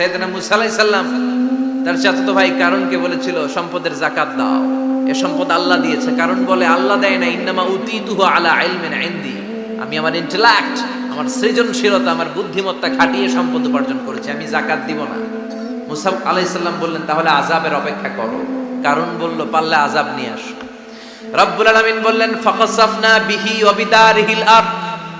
সাইয়েদনা মুসা আলাইহিস সালাম, তার চাচাতো ভাই কারণকে বলেছিল, সম্পদের জাকাত দাও। এ সম্পদ আল্লাহ দিয়েছে। কারণ বলে, আল্লাহ দেয় না ইন্নামা আলা আমি আমার ইন্টেলেক্ট আমার সৃজনশীলতা, আমার বুদ্ধিমত্তা খাটিয়ে সম্পদ উপার্জন করেছি, আমি জাকাত দিব না। মুসা আলাইহিস সালাম বললেন, তাহলে আযাবের অপেক্ষা করো। কারণ বলল, পারলে আজাব নিয়ে আসো। রব্বুল আলামিন বললেন, ফাখাসাফনা বিহি ওয়া বিদারিহিল আরদ।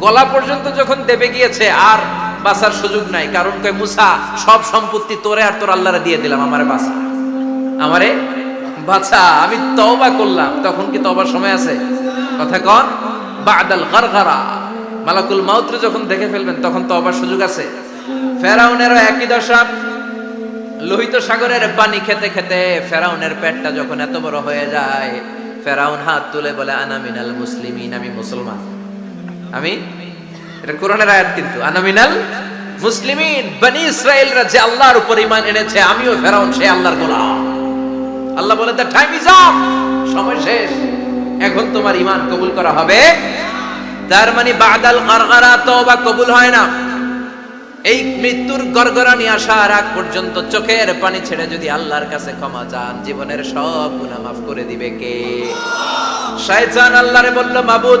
গলা পর্যন্ত যখন দেবে গিয়েছে, আর বাঁচার সুযোগ নাই। কারণ কয়, মুসা, সব সম্পত্তি তোরে আর তোর আল্লাহরে দিয়ে দিলাম, আমারে বাঁচা। আমারে বাছা আমি তওবা করলাম। তখন কি তওবার সময় আছে? কথা কন, বাদাল মালাকুল মাউত্র যখন দেখে ফেলবেন, তখন তওবার সুযোগ আছে। ফেরাউনেরও একই দশা। লোহিত সাগরের পানি খেতে খেতে ফেরাউনের পেটটা যখন এত বড় হয়ে যায়, ফেরাউন হাত তুলে বলে, আনা মিনাল মুসলিমিন, আমি মুসলমান। আমি? এটা কোরআনের আয়াত কিন্তু। আনা মিনাল মুসলিমিন, বনি ইসরায়েলরা যে আল্লাহর উপর ঈমান এনেছে, আমিও ফেরাউন, সে আল্লাহর গোলাম। আল্লাহ বলে দ্য টাইম ইজ আপ সময় শেষ। এখন তোমার ঈমান কবুল করা হবে। তার মানে বাদাল গারগারা তওবা কবুল হয় না। এই মৃত্যুর গড়গড়ানি আসার আগ পর্যন্ত চোখের পানি ছেড়ে যদি আল্লাহর কাছে ক্ষমা চান, জীবনের সব গুনাহ মাফ করে দিবে কে? শয়তান আল্লাহরে বলল, মাবুদ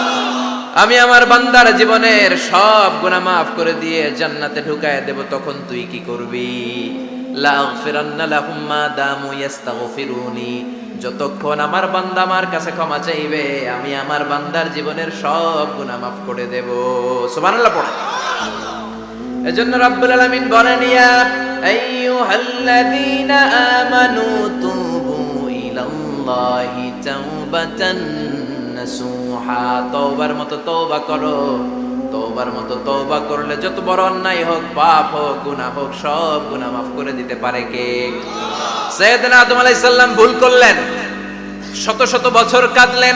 আমি আমার বান্দার জীবনের সব গুনাহ মাফ করে দিয়ে জান্নাতে ঢুকায় দেব, তখন তুই কি করবি? যতক্ষণ আমার বান্দা আমার কাছে ক্ষমা চাইবে, আমি আমার বান্দার জীবনের সব গুনাহ মাফ করে দেব। সুবহানাল্লাহ পড়ে। এজন্য রাব্বুল আলামিন বলেন, ইয়া আইয়ুহাল্লাযীনা আমানু তুবু ইলাল্লাহি তাওবাতান। নাসুহা তওবার মতো তওবা করো। তওবার মতো তওবা করলে যত বড় অন্যায় হোক, পাপ হোক, গুনাহ হোক, সব গুনাহ মাফ করে দিতে পারে কে? সৈয়দনা আদম আলাইহিস সালাম ভুল করলেন। শত শত বছর কাঁদলেন।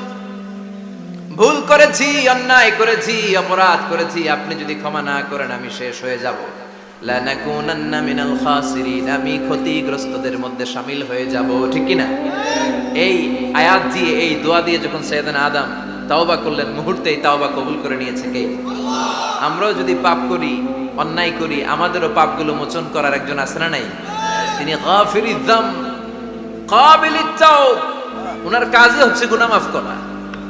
ভুল করেছি, অন্যায় করেছি, অপরাধ করেছি, আপনি যদি ক্ষমা না করেন, আমি শেষ হয়ে যাব। আমি ক্ষতিগ্রস্তদের মধ্যে শামিল হয়ে যাব, ঠিক কি না এই আয়াত দিয়ে, এই দোয়া দিয়ে যখন সৈয়দানা আদম তাওবা করলেন, মুহূর্তেই তাওবা কবুল করে নিয়েছে কে? আমরাও যদি পাপ করি, অন্যায় করি, আমাদেরও পাপগুলো মোচন করার একজন আছে না নাই? তিনি গাফিরিদ যাম কাবিলিত তাওব। ওনার কাজই হচ্ছে গুনাহ মাফ করা।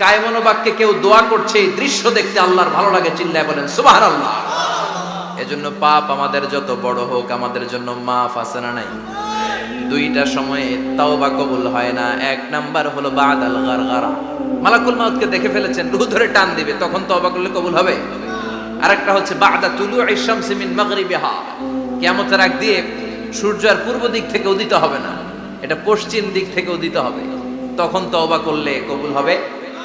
কায়মনো বাক্যে কেউ দোয়া করছে, এই দৃশ্য দেখতে আল্লাহর ভালো লাগে চিল্লায় বলেন, সুবহানাল্লাহ। এজন্য পাপ আমাদের যত বড় হোক, আমাদের জন্য মাফ আছে না নাই? দুইটা সময়ে তাওবা কবুল হয় না, এক নাম্বার হলো বাদাল গারগারা। মালাকুল মাউতকে দেখে ফেলেছেন, রুহ ধরে টান দিবে, তখন তওবা করলে কবুল হবে? আরেকটা হচ্ছে, বাদা তুলু শামসি মিন মাগরিবিহা। কিয়ামতের আগ দিয়ে সূর্য আর পূর্ব দিক থেকে উদিত হবে না, এটা পশ্চিম দিক থেকে উদিত হবে। তখন তওবা করলে কবুল হবে?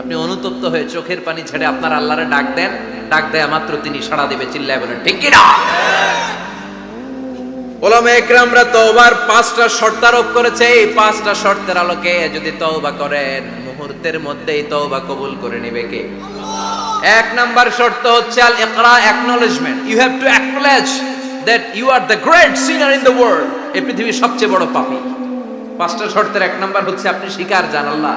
আপনি অনুতপ্ত হয়ে চোখের পানি ছেড়ে আপনার আল্লাহরে ডাক দেন, ডাক দেয়া মাত্র তিনি সাড়া দেবে, চিল্লায় বলেন, ঠিক কি না? ওলামা একরামরা তওবার পাঁচটা শর্ত আরোপ করেছে। এই পাঁচটা শর্তের আলোকে যদি তওবা করেন, মুহূর্তের মধ্যেই তওবা কবুল করে নেবে কে? এক নাম্বার শর্ত হচ্ছে আল ইকরা acknowledgement you have to acknowledge that you are the great sinner in the world এই পৃথিবীর সবচেয়ে বড় পাপী। পাঁচটা শর্তের এক নাম্বার হচ্ছে আপনি স্বীকার জান আল্লাহ।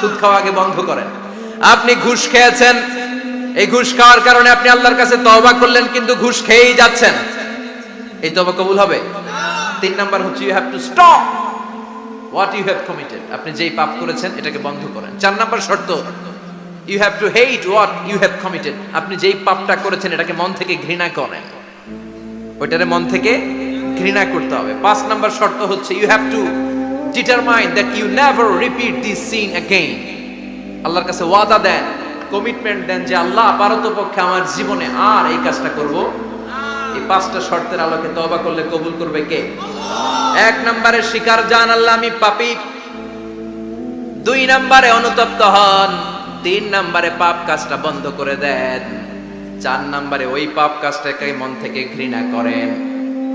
সুদ খাওয়া আগে বন্ধ করেন। আপনি ঘুষ খেয়েছেন, এই ঘুষ খাওয়ার কারণে আপনি আল্লাহর কাছে তবা করলেন, কিন্তু ঘুষ খেয়েই যাচ্ছেন। এই তবা কবুল হবে? তিন নাম্বার হচ্ছে you have to stop what you have committed আপনি যেই পাপ করেছেন, এটাকে বন্ধ করেন। চার নাম্বার শর্ত you have to hate what you have committed আপনি যেই পাপটা করেছেন, এটাকে মন থেকে ঘৃণা করেন। ওইটারে মন থেকে ঘৃণা করতে হবে। পাঁচ নাম্বার শর্ত হচ্ছে you have to determine that you never repeat this sin again আল্লাহর কাছে ওয়াদা দেন কমিটমেন্ট দেন যে আল্লাহ পারতপক্ষে আমার জীবনে আর এই কাজটা করব। এই পাঁচটা শর্তের আলোকে তওবা করলে কবুল করবে কে? এক নম্বরে স্বীকার জান আল্লাহ আমি পাপী। দুই নম্বরে অনুতপ্ত হন, তিন নম্বরে পাপ কাজটা বন্ধ করে দেন। চার নম্বরে ওই পাপ কাজটাকে মন থেকে ঘৃণা করেন।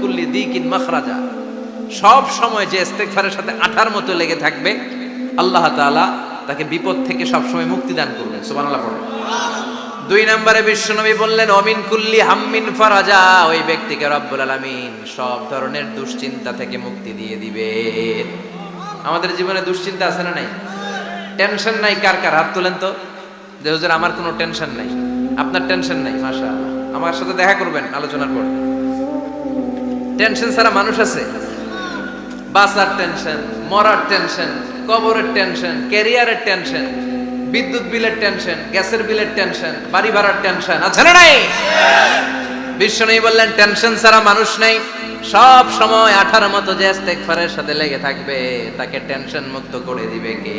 কুল্লি সব সময় যে ইস্তেগফারের সাথে আঠার মতো লেগে থাকবে, আল্লাহ তাআলা তাকে বিপদ থেকে সব সময় মুক্তি দান করবেন। সুবহানাল্লাহ পড়ুন দুই নম্বরে বিশ্বনবী বললেন, অমিন কুল্লি হাম্মিন ফারাজা। ওই ব্যক্তিকে রব্বুল আলামিন সব ধরনের দুশ্চিন্তা থেকে মুক্তি দিয়ে দিবে। আমাদের জীবনে দুশ্চিন্তা আছে না নাই? টেনশন নাই কার কার? হাত তোলেন তো। যে আমার কোনো টেনশন নাই। আপনার টেনশন নাই মাশা আমার সাথে দেখা করবেন, আলোচনার পর। টেনশন ছাড়া মানুষ আছে। বাসার টেনশন মরার টেনশন কবরের টেনশন ক্যারিয়ারের টেনশন বিদ্যুৎ বিলের টেনশন গ্যাসের বিলের টেনশন বাড়ি ভাড়ার টেনশন আছে না নাই? বিশ্ব নেই বললেন টেনশন ছাড়া মানুষ নেই। সব সময় আঠার মতো যে ইস্তেগফারের সাথে লেগে থাকবে, তাকে টেনশন মুক্ত করে দিবে কে?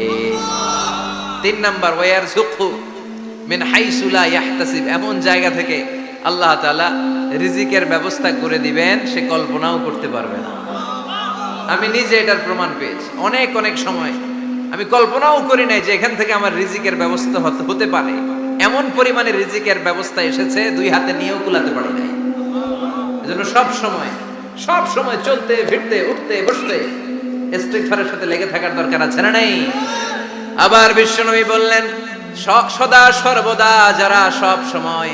তিন নাম্বার ওয়ার সুখু মিন হাইসুলা ইয়াহতাসিব। এমন জায়গা থেকে আল্লাহ তাআলা রিজিকের ব্যবস্থা করে দিবেন, সে কল্পনাও করতে পারবে না। আমি নিজে এটার প্রমাণ পেয়েছি। অনেক অনেক সময় আমি কল্পনাও করি নাই যে এখান থেকে আমার রিজিকের ব্যবস্থা হতে- পারে। এমন পরিমাণে রিজিকের ব্যবস্থা এসেছে, দুই হাতে নিয়েও কুলাতে পারি নাই। এজন্য সব সময় সব সময় চলতে, ফিরতে, উঠতে, বসতে ইস্তিগফারের সাথে লেগে থাকার দরকার আছে না নেই? আবার বিশ্বনবী বললেন সদা সর্বদা যারা সব সময়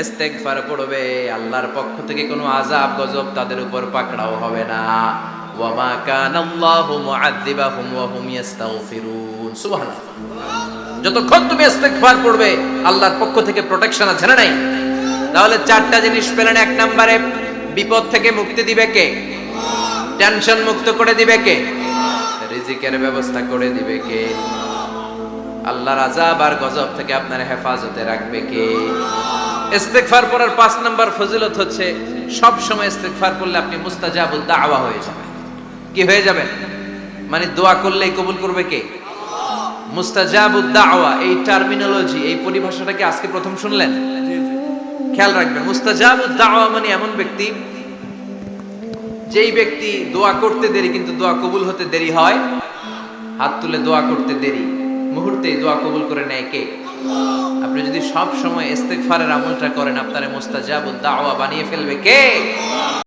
ইস্তেগফার পড়বে আল্লাহর পক্ষ থেকে কোনো আযাব, গজব তাদের উপর পাকড়াও হবে না। ওয়ামা কানাল্লাহু মুআযযিবাহুম ওয়া হুম ইস্তাগফিরুন। সুবহানাল্লাহ। যতক্ষণ তুমি ইস্তেগফার আল্লাহর পক্ষ থেকে প্রোটেকশন আছে না নাই? তাহলে চারটা জিনিস পেলেন এক নম্বরে, বিপদ থেকে মুক্তি দিবে কে? টেনশন মুক্ত করে দিবে কে? রিজিকের ব্যবস্থা করে দিবে কে? আল্লাহর আজাব আর গজব থেকে আপনার হেফাজতে রাখবে কে? ইস্তেগফার পড়ার পাঁচ নাম্বার ফজিলত হচ্ছে সব সময় ইস্তেগফার করলে আপনি মুস্তাজাবুল দাওয়া হয়ে যাবেন। কি হয়ে যাবেন? মানে দোয়া করলেই কবুল করবে কে? মুস্তাজাবুদ দাওয়া এই টার্মিনোলজি এই পরিভাষাটা কি আজকে প্রথম শুনলেন? খেয়াল রাখবেন মুস্তাজাবুদ দাওয়া মানে এমন ব্যক্তি যেই ব্যক্তি দোয়া করতে দেরি কিন্তু দোয়া কবুল হতে দেরি হয় হাত তুলে দোয়া করতে দেরি মুহূর্তে দোয়া কবুল করে নেয় কে? আপনি যদি সব সময় ইস্তেকফারের আমলটা করেন আপনারে মুস্তাজাবুদ দাওয়া বানিয়ে ফেলবে কে?